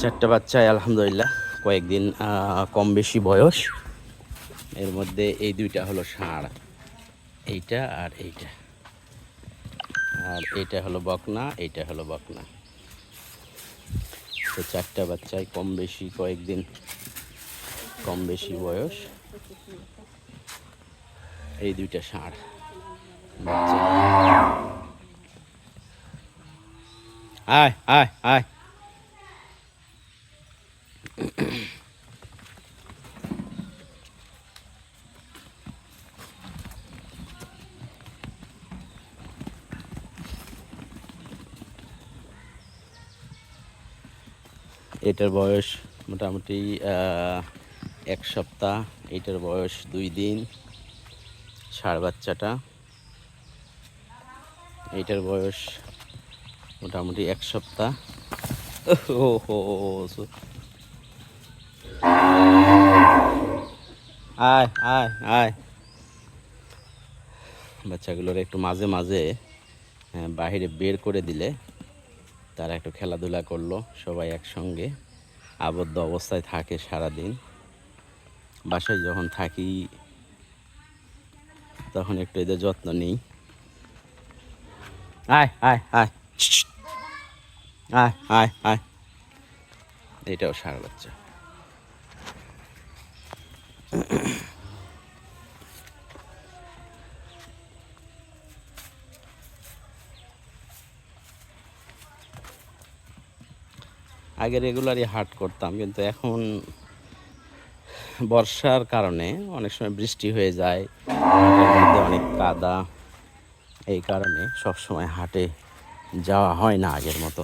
চারটা বাচ্চায় আলহামদুলিল্লাহ। কয়েকদিন কম বেশি বয়স। এর মধ্যে এই দুইটা হলো ষাঁড়। এইটা আর এইটা। আর এইটা হলো বকনা, এইটা হলো বকনা। তো চারটা বাচ্চায় কম বেশি, কয়েকদিন কম বেশি বয়স। এই দুইটা ষাঁড়। বাচ্চা। আয় আয় আয়। এটার বয়স মোটামুটি এক সপ্তাহ এটার বয়স দুই দিন ষাঁড় বাচ্চাটা। এইটার বয়স মোটামুটি এক সপ্তাহ। ও হো আয় আয় আয়। বাচ্চাগুলোর একটু মাঝে মাঝে হ্যাঁ, বাইরে বের করে দিলে তারা একটু খেলাধুলা করল, সবাই একসঙ্গে আবদ্ধ অবস্থায় থাকে সারাদিন। বাসায় যখন থাকি, তখন একটু এদের যত্ন নিই। আয় আয় আয়। আয় আয় আয়। এটাও সারা বাচ্চা। আগে রেগুলারই হাট করতাম, কিন্তু এখন বর্ষার কারণে অনেক সময় বৃষ্টি হয়ে যায় অনেক কাদা, এই কারণে সব সময় হাটে যাওয়া হয় না আগের মতো।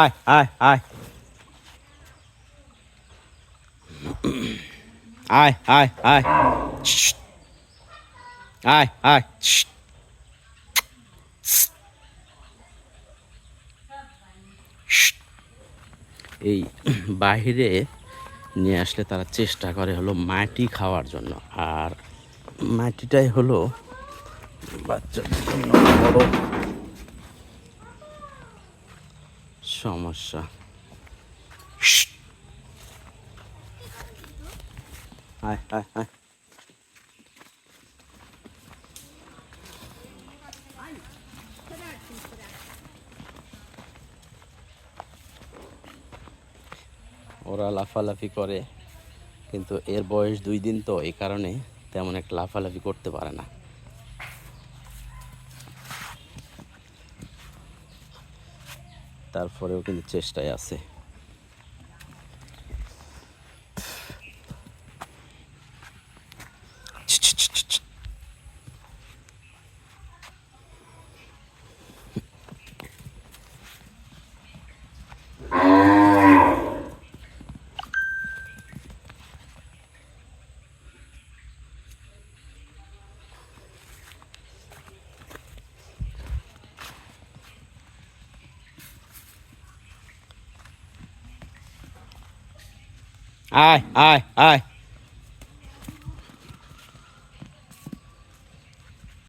আয় আয় আয়। আয় আয় আয়। আয় আয়। শ্শ্ট। এই বাহিরে নিয়ে আসলে তারা চেষ্টা করে হলো মাটি খাওয়ার জন্য। আর মাটিটাই হলো বাচ্চাদের জন্য বড় সমস্যা। আয় আয় আয়। ওরা লাফালাফি করে, কিন্তু এর বয়স দুই দিন তো, এই কারণে তেমন একটা লাফালাফি করতে পারে না। তারপরেও কিন্তু চেষ্টায় আছে। আয় আয় আয়